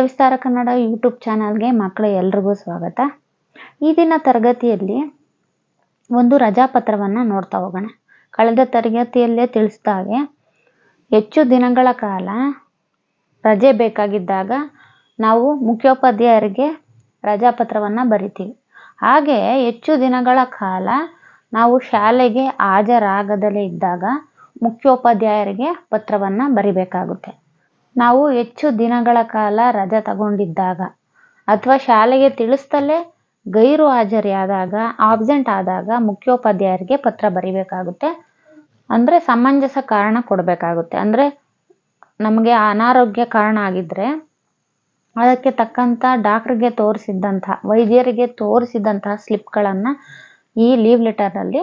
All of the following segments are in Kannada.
ಸವಿಸ್ತಾರ ಕನ್ನಡ ಯೂಟ್ಯೂಬ್ ಚಾನಲ್ಗೆ ಮಕ್ಕಳ ಎಲ್ರಿಗೂ ಸ್ವಾಗತ. ಈ ದಿನ ತರಗತಿಯಲ್ಲಿ ಒಂದು ರಜಾಪತ್ರವನ್ನು ನೋಡ್ತಾ ಹೋಗೋಣ. ಕಳೆದ ತರಗತಿಯಲ್ಲೇ ತಿಳಿಸ್ತಾವೆ ಹೆಚ್ಚು ದಿನಗಳ ಕಾಲ ರಜೆ ಬೇಕಾಗಿದ್ದಾಗ ನಾವು ಮುಖ್ಯೋಪಾಧ್ಯಾಯರಿಗೆ ರಜಾಪತ್ರವನ್ನು ಬರಿತೀವಿ. ಹಾಗೆ ಹೆಚ್ಚು ದಿನಗಳ ಕಾಲ ನಾವು ಶಾಲೆಗೆ ಹಾಜರಾಗದಲೇ ಇದ್ದಾಗ ಮುಖ್ಯೋಪಾಧ್ಯಾಯರಿಗೆ ಪತ್ರವನ್ನು ಬರಿಬೇಕಾಗುತ್ತೆ. ನಾವು ಹೆಚ್ಚು ದಿನಗಳ ಕಾಲ ರಜೆ ತಗೊಂಡಿದ್ದಾಗ ಅಥವಾ ಶಾಲೆಗೆ ತಿಳಿಸ್ತಲೇ ಗೈರು ಹಾಜರಿಯಾದಾಗ ಆಬ್ಸೆಂಟ್ ಆದಾಗ ಮುಖ್ಯೋಪಾಧ್ಯಾಯರಿಗೆ ಪತ್ರ ಬರಿಬೇಕಾಗುತ್ತೆ. ಅಂದರೆ ಸಮಂಜಸ ಕಾರಣ ಕೊಡಬೇಕಾಗುತ್ತೆ. ಅಂದರೆ ನಮಗೆ ಅನಾರೋಗ್ಯ ಕಾರಣ ಆಗಿದ್ದರೆ ಅದಕ್ಕೆ ತಕ್ಕಂಥ ಡಾಕ್ಟ್ರಿಗೆ ತೋರಿಸಿದ್ದಂಥ, ವೈದ್ಯರಿಗೆ ತೋರಿಸಿದಂತಹ ಸ್ಲಿಪ್ಗಳನ್ನು ಈ ಲೀವ್ ಲೆಟರಲ್ಲಿ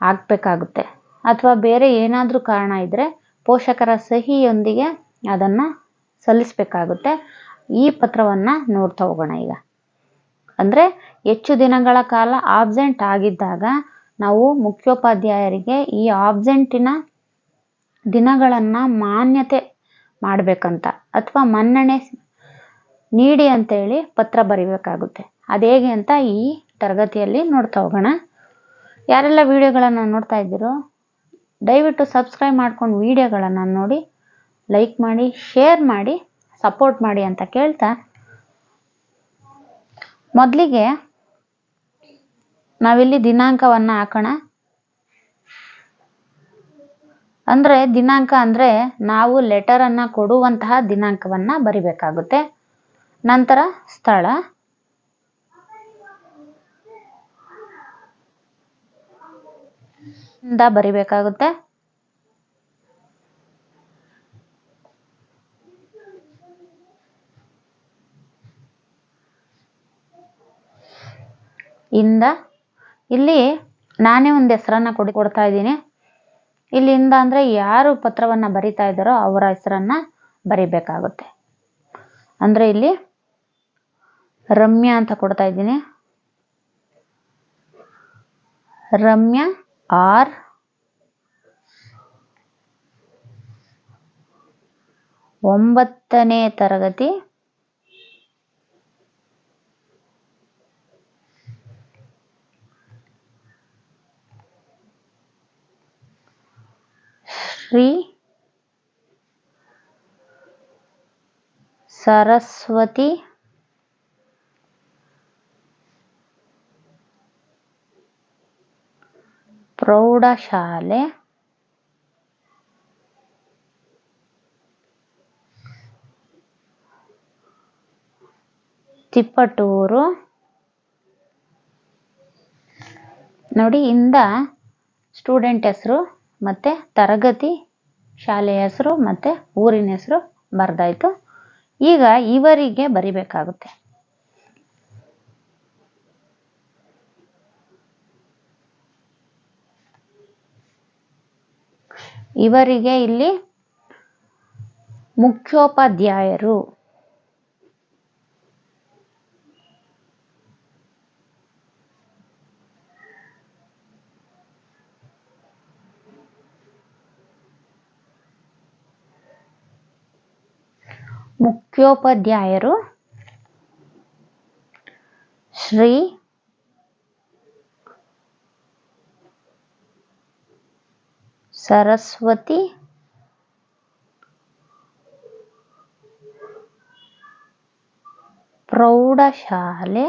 ಹಾಕಬೇಕಾಗುತ್ತೆ. ಅಥವಾ ಬೇರೆ ಏನಾದರೂ ಕಾರಣ ಇದ್ದರೆ ಪೋಷಕರ ಸಹಿಯೊಂದಿಗೆ ಅದನ್ನು ಸಲ್ಲಿಸಬೇಕಾಗುತ್ತೆ. ಈ ಪತ್ರವನ್ನು ನೋಡ್ತಾ ಹೋಗೋಣ ಈಗ. ಅಂದರೆ ಹೆಚ್ಚು ದಿನಗಳ ಕಾಲ ಆಬ್ಸೆಂಟ್ ಆಗಿದ್ದಾಗ ನಾವು ಮುಖ್ಯೋಪಾಧ್ಯಾಯರಿಗೆ ಈ ಆಬ್ಸೆಂಟಿನ ದಿನಗಳನ್ನು ಮಾನ್ಯತೆ ಮಾಡಬೇಕಂತ ಅಥವಾ ಮನ್ನಣೆ ನೀಡಿ ಅಂತೇಳಿ ಪತ್ರ ಬರಿಬೇಕಾಗುತ್ತೆ. ಅದು ಹೇಗೆ ಅಂತ ಈ ತರಗತಿಯಲ್ಲಿ ನೋಡ್ತಾ ಹೋಗೋಣ. ಯಾರೆಲ್ಲ ವಿಡಿಯೋಗಳನ್ನು ನೋಡ್ತಾ ಇದ್ದೀರೋ ದಯವಿಟ್ಟು ಸಬ್ಸ್ಕ್ರೈಬ್ ಮಾಡ್ಕೊಂಡು ವಿಡಿಯೋಗಳನ್ನು ನೋಡಿ. ಲೈಕ್ ಮಾಡಿ ಶೇರ್ ಮಾಡಿ ಸಪೋರ್ಟ್ ಮಾಡಿ ಅಂತ ಕೇಳ್ತಾ ಮೊದಲಿಗೆ ನಾವಿಲ್ಲಿ ದಿನಾಂಕವನ್ನು ಹಾಕೋಣ. ಅಂದರೆ ದಿನಾಂಕ ಅಂದರೆ ನಾವು ಲೆಟರನ್ನು ಕೊಡುವಂತಹ ದಿನಾಂಕವನ್ನು ಬರಿಬೇಕಾಗುತ್ತೆ. ನಂತರ ಸ್ಥಳ. ಬರಿಬೇಕಾಗುತ್ತೆ. ಇಂದ ಇಲ್ಲಿ ನಾನೇ ಒಂದು ಹೆಸರನ್ನ ಕೊಡಿ, ಕೊಡ್ತಾ ಇದ್ದೀನಿ. ಇಲ್ಲಿಂದ ಅಂದರೆ ಯಾರು ಪತ್ರವನ್ನು ಬರಿತಾ ಇದ್ದಾರೋ ಅವರ ಹೆಸರನ್ನ ಬರಿಬೇಕಾಗುತ್ತೆ. ಅಂದರೆ ಇಲ್ಲಿ ರಮ್ಯಾ ಅಂತ ಕೊಡ್ತಾ ಇದ್ದೀನಿ. ರಮ್ಯಾ ಆರ್ ಒಂಬತ್ತನೇ ತರಗತಿ ಶ್ರೀ ಸರಸ್ವತಿ. ಪ್ರೌಢಶಾಲೆ. ತಿಪ್ಪಟೂರು ನೋಡಿ, ಇಂದ ಸ್ಟೂಡೆಂಟ್ ಹೆಸರು ಮತ್ತು ತರಗತಿ ಶಾಲೆಯ ಹೆಸರು ಮತ್ತು ಊರಿನ ಹೆಸರು ಬರೆದಾಯ್ತು. ಈಗ ಇವರಿಗೆ ಬರಿಬೇಕಾಗುತ್ತೆ. ಇವರಿಗೆ ಇಲ್ಲಿ ಮುಖ್ಯೋಪಾಧ್ಯಾಯರು. ಮುಖ್ಯೋಪಾಧ್ಯಾಯರು ಶ್ರೀ ಸರಸ್ವತಿ ಪ್ರೌಢಶಾಲೆ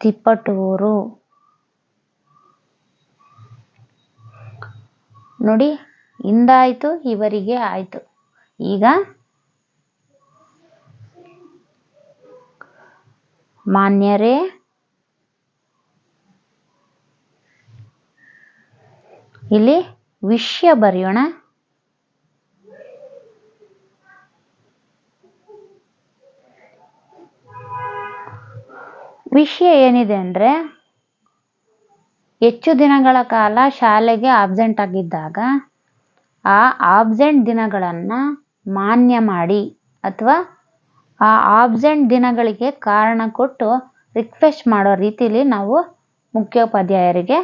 ತಿಪ್ಪಟೂರು ನೋಡಿ ಹಿಂದಾಯ್ತು ಇವರಿಗೆ ಆಯಿತು. ಈಗ ಮಾನ್ಯರೇ ಇಲ್ಲಿ ವಿಷಯ ಬರೆಯೋಣ. ವಿಷಯ ಏನಿದೆ ಅಂದರೆ ಹೆಚ್ಚು ದಿನಗಳ ಕಾಲ ಶಾಲೆಗೆ ಆಬ್ಸೆಂಟ್ ಆಗಿದ್ದಾಗ, ಆ ಆಬ್ಸೆಂಟ್ ದಿನಗಳನ್ನು ಮಾನ್ಯ ಮಾಡಿ ಅಥವಾ ಆ ಆಬ್ಸೆಂಟ್ ದಿನಗಳಿಗೆ ಕಾರಣ ಕೊಟ್ಟು ರಿಕ್ವೆಸ್ಟ್ ಮಾಡೋ ರೀತಿಲಿ ನಾವು ಮುಖ್ಯೋಪಾಧ್ಯಾಯರಿಗೆ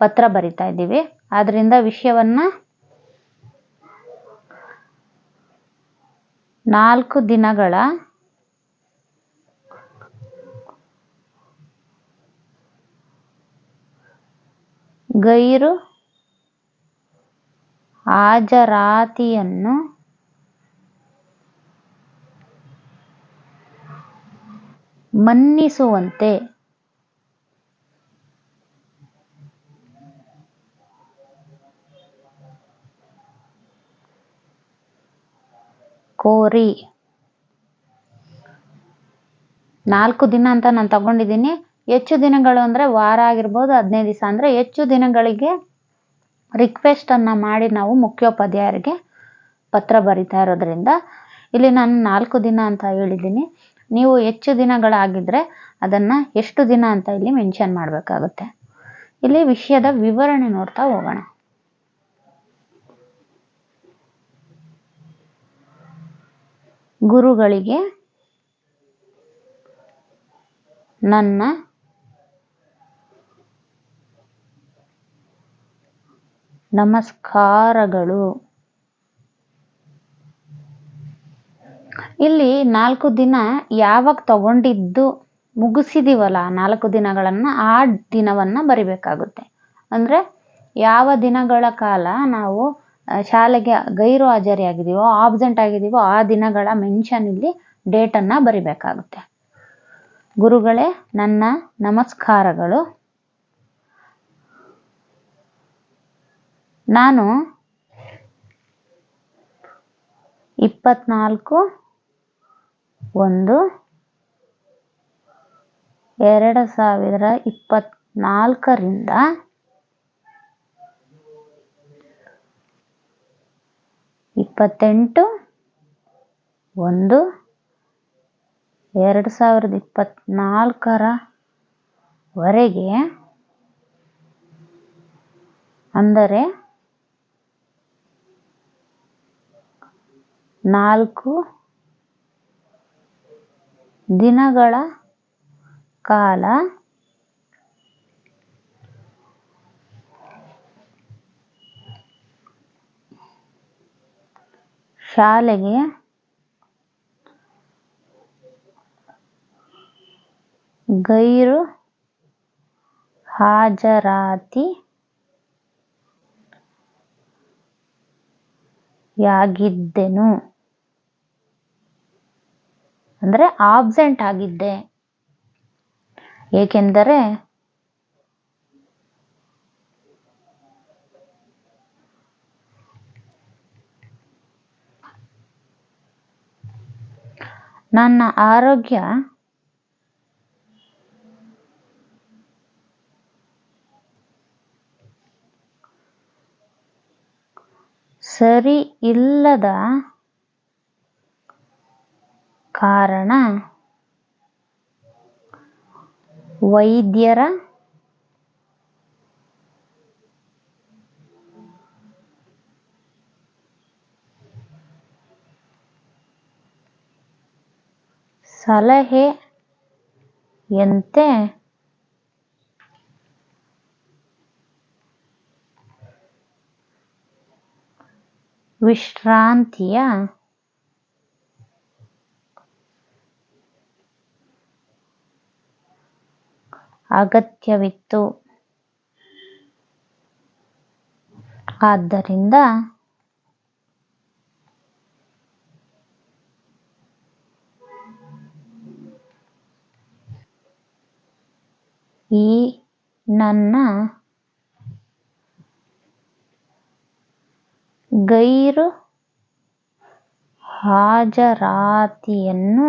ಪತ್ರ ಬರಿತಾ ಇದ್ದೀವಿ. ಆದ್ದರಿಂದ ವಿಷಯವನ್ನು ನಾಲ್ಕು ದಿನಗಳ ಗೈರು ಹಾಜರಾತಿಯನ್ನು ಮನ್ನಿಸುವಂತೆ ಕೋರಿ. ನಾಲ್ಕು ದಿನ ಅಂತ ನಾನು ತಗೊಂಡಿದ್ದೀನಿ. ಹೆಚ್ಚು ದಿನಗಳು ಅಂದರೆ ವಾರ ಆಗಿರ್ಬೋದು, ಹದಿನೈದು ದಿವಸ ಅಂದರೆ ಹೆಚ್ಚು ದಿನಗಳಿಗೆ ರಿಕ್ವೆಸ್ಟನ್ನು ಮಾಡಿ ನಾವು ಮುಖ್ಯೋಪಾಧ್ಯಾಯರಿಗೆ ಪತ್ರ ಬರಿತಾ ಇರೋದ್ರಿಂದ ಇಲ್ಲಿ ನಾನು ನಾಲ್ಕು ದಿನ ಅಂತ ಹೇಳಿದ್ದೀನಿ. ನೀವು ಹೆಚ್ಚು ದಿನಗಳಾಗಿದ್ದರೆ ಅದನ್ನು ಎಷ್ಟು ದಿನ ಅಂತ ಇಲ್ಲಿ ಮೆನ್ಷನ್ ಮಾಡಬೇಕಾಗುತ್ತೆ. ಇಲ್ಲಿ ವಿಷಯದ ವಿವರಣೆ ನೋಡ್ತಾ ಹೋಗೋಣ. ಗುರುಗಳಿಗೆ ನನ್ನ ನಮಸ್ಕಾರಗಳು. ಇಲ್ಲಿ ನಾಲ್ಕು ದಿನ ಯಾವಾಗ ತಗೊಂಡಿದ್ದು ಮುಗಿಸಿದೀವಲ್ಲ ನಾಲ್ಕು ದಿನಗಳನ್ನು, ಆ ದಿನವನ್ನು ಬರಿಬೇಕಾಗುತ್ತೆ. ಅಂದರೆ ಯಾವ ದಿನಗಳ ಕಾಲ ನಾವು ಶಾಲೆಗೆ ಗೈರು ಹಾಜರಿಯಾಗಿದ್ದೀವೋ ಆಬ್ಸೆಂಟ್ ಆಗಿದ್ದೀವೋ, ಆ ದಿನಗಳ ಮೆನ್ಷನ್ ಇಲ್ಲಿ ಡೇಟನ್ನು ಬರಿಬೇಕಾಗುತ್ತೆ. ಗುರುಗಳೇ, ನನ್ನ ನಮಸ್ಕಾರಗಳು. ನಾನು ಇಪ್ಪತ್ತ್ನಾಲ್ಕು ಒಂದು ಎರಡು ಸಾವಿರ ಇಪ್ಪತ್ತ್ನಾಲ್ಕರಿಂದ ಇಪ್ಪತ್ತೆಂಟು ಒಂದು ಎರಡು ಸಾವಿರದ ಇಪ್ಪತ್ತ್ನಾಲ್ಕರವರೆಗೆ ಅಂದರೆ ನಾಲ್ಕು ದಿನಗಳ ಕಾಲ. ಶಾಲೆಗೆ ಗೈರು ಹಾಜರಾತಿ ಯಾಗಿದ್ದೆನು. ಅಂದರೆ ಆಬ್ಸೆಂಟ್ ಆಗಿದ್ದೆ. ಏಕೆಂದರೆ ನನ್ನ ಆರೋಗ್ಯ ಸರಿ ಇಲ್ಲದ ಕಾರಣ ವೈದ್ಯರ ಸಲಹೆಯಂತೆ ವಿಶ್ರಾಂತಿಯ ಅಗತ್ಯವಿತ್ತು. ಆದ್ದರಿಂದ ಈ ನನ್ನ ಗೈರು ಹಾಜರಾತಿಯನ್ನು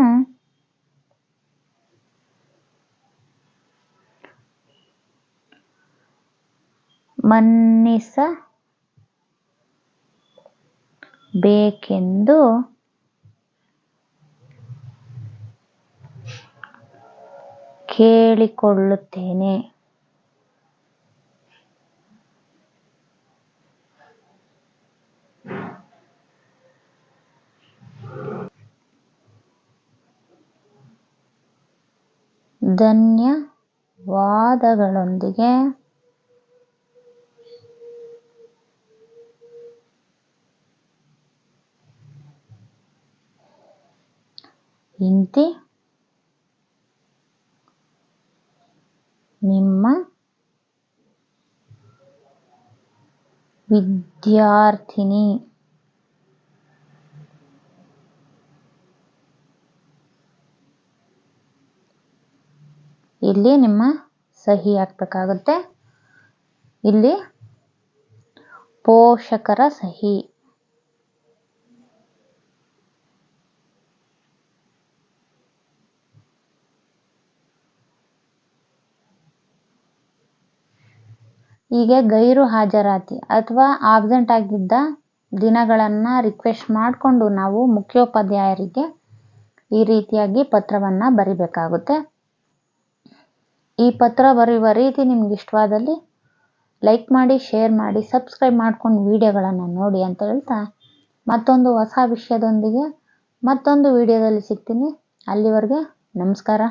ಮನ್ನಿಸಬೇಕೆಂದು ಕೇಳಿಕೊಳ್ಳುತ್ತೇನೆ. ಧನ್ಯವಾದಗಳೊಂದಿಗೆ ಇಂತಿ. ನಿಮ್ಮ ವಿದ್ಯಾರ್ಥಿನಿ. ಇಲ್ಲಿ ನಿಮ್ಮ ಸಹಿ ಹಾಕ್ಬೇಕಾಗುತ್ತೆ. ಇಲ್ಲಿ ಪೋಷಕರ ಸಹಿ. ಹೀಗೆ ಗೈರು ಹಾಜರಾತಿ ಅಥವಾ ಆಬ್ಸೆಂಟ್ ಆಗಿದ್ದ ದಿನಗಳನ್ನು ರಿಕ್ವೆಸ್ಟ್ ಮಾಡಿಕೊಂಡು ನಾವು ಮುಖ್ಯೋಪಾಧ್ಯಾಯರಿಗೆ ಈ ರೀತಿಯಾಗಿ ಪತ್ರವನ್ನು ಬರಿಬೇಕಾಗುತ್ತೆ. ಈ ಪತ್ರ ಬರೆಯುವ ರೀತಿ ನಿಮ್ಗೆ ಇಷ್ಟವಾದಲ್ಲಿ ಲೈಕ್ ಮಾಡಿ ಶೇರ್ ಮಾಡಿ ಸಬ್ಸ್ಕ್ರೈಬ್ ಮಾಡ್ಕೊಂಡು ವೀಡಿಯೋಗಳನ್ನು ನೋಡಿ ಅಂತ ಹೇಳ್ತಾ ಮತ್ತೊಂದು ಹೊಸ ವಿಷಯದೊಂದಿಗೆ ಮತ್ತೊಂದು ವಿಡಿಯೋದಲ್ಲಿ ಸಿಗ್ತೀನಿ. ಅಲ್ಲಿವರೆಗೆ ನಮಸ್ಕಾರ.